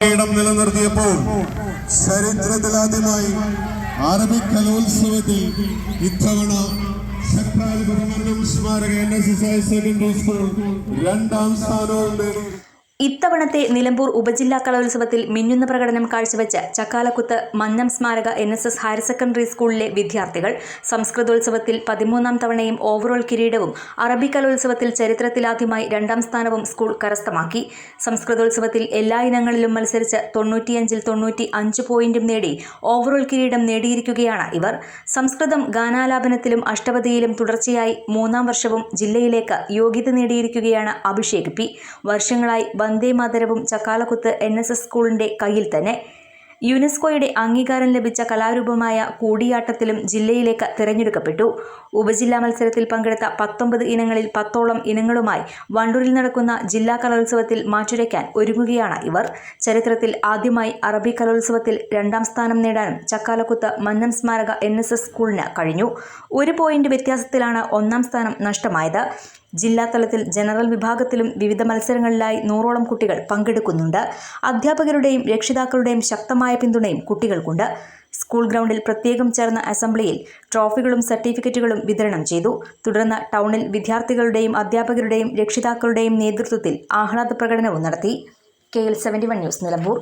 കേരളം നിലനിർത്തിയപ്പോൾ ചരിത്രത്തിലാദ്യമായി അറബിക് കലോത്സവത്തിൽ ഇത്തവണ സ്മാരക N S S higher secondary school രണ്ടാം സ്ഥാനവും നേടി. ഇത്തവണത്തെ നിലമ്പൂർ ഉപജില്ലാ കലോത്സവത്തിൽ മിന്നുന്ന പ്രകടനം കാഴ്ചവെച്ച ചക്കാലക്കുത്ത് മന്നം സ്മാരക N S S higher secondary സ്കൂളിലെ വിദ്യാർത്ഥികൾ സംസ്കൃതോത്സവത്തിൽ പതിമൂന്നാം തവണയും ഓവറോൾ കിരീടവും അറബി കലോത്സവത്തിൽ ചരിത്രത്തിലാദ്യമായി രണ്ടാം സ്ഥാനവും സ്കൂൾ കരസ്ഥമാക്കി. സംസ്കൃതോത്സവത്തിൽ എല്ലാ ഇനങ്ങളിലും മത്സരിച്ച് തൊണ്ണൂറ്റിയഞ്ചിൽ തൊണ്ണൂറ്റി അഞ്ച് പോയിന്റും നേടി ഓവറോൾ കിരീടം നേടിയിരിക്കുകയാണ് ഇവർ. സംസ്കൃതം ഗാനാലാപനത്തിലും അഷ്ടപതിയിലും തുടർച്ചയായി മൂന്നാം വർഷവും ജില്ലയിലേക്ക് യോഗ്യത നേടിയിരിക്കുകയാണ് അഭിഷേക് പി. വർഷങ്ങളായി വന്ദേ മാതരവും ചക്കാലക്കുത്ത് എൻ എസ് എസ് സ്കൂളിന്റെ കയ്യിൽ തന്നെ. യുനെസ്കോയുടെ അംഗീകാരം ലഭിച്ച കലാരൂപമായ കൂടിയാട്ടത്തിലും ജില്ലയിലേക്ക് തിരഞ്ഞെടുക്കപ്പെട്ടു. ഉപജില്ലാ മത്സരത്തിൽ പങ്കെടുത്ത പത്തൊമ്പത് ഇനങ്ങളിൽ പത്തോളം ഇനങ്ങളുമായി വണ്ടൂരിൽ നടക്കുന്ന ജില്ലാ കലോത്സവത്തിൽ മാറ്റുരയ്ക്കാൻ ഒരുങ്ങുകയാണ് ഇവർ. ചരിത്രത്തിൽ ആദ്യമായി അറബി കലോത്സവത്തിൽ രണ്ടാം സ്ഥാനം നേടാനും ചക്കാലക്കുത്ത് മന്നം സ്മാരക എൻ എസ് എസ് സ്കൂളിന് കഴിഞ്ഞു. ഒരു പോയിന്റ് വ്യത്യാസത്തിലാണ് ഒന്നാം സ്ഥാനം നഷ്ടമായത്. ജില്ലാതലത്തിൽ ജനറൽ വിഭാഗത്തിലും വിവിധ മത്സരങ്ങളിലായി നൂറോളം കുട്ടികൾ പങ്കെടുക്കുന്നുണ്ട്. അധ്യാപകരുടെയും രക്ഷിതാക്കളുടെയും ശക്തമായ പിന്തുണയും കുട്ടികൾക്കുണ്ട്. സ്കൂൾ ഗ്രൗണ്ടിൽ പ്രത്യേകം ചേർന്ന അസംബ്ലിയിൽ ട്രോഫികളും സർട്ടിഫിക്കറ്റുകളും വിതരണം ചെയ്തു. തുടർന്ന് ടൗണിൽ വിദ്യാർത്ഥികളുടെയും അധ്യാപകരുടെയും രക്ഷിതാക്കളുടെയും നേതൃത്വത്തിൽ ആഹ്ലാദ പ്രകടനവും നടത്തി. K L seventy one news Nilambur.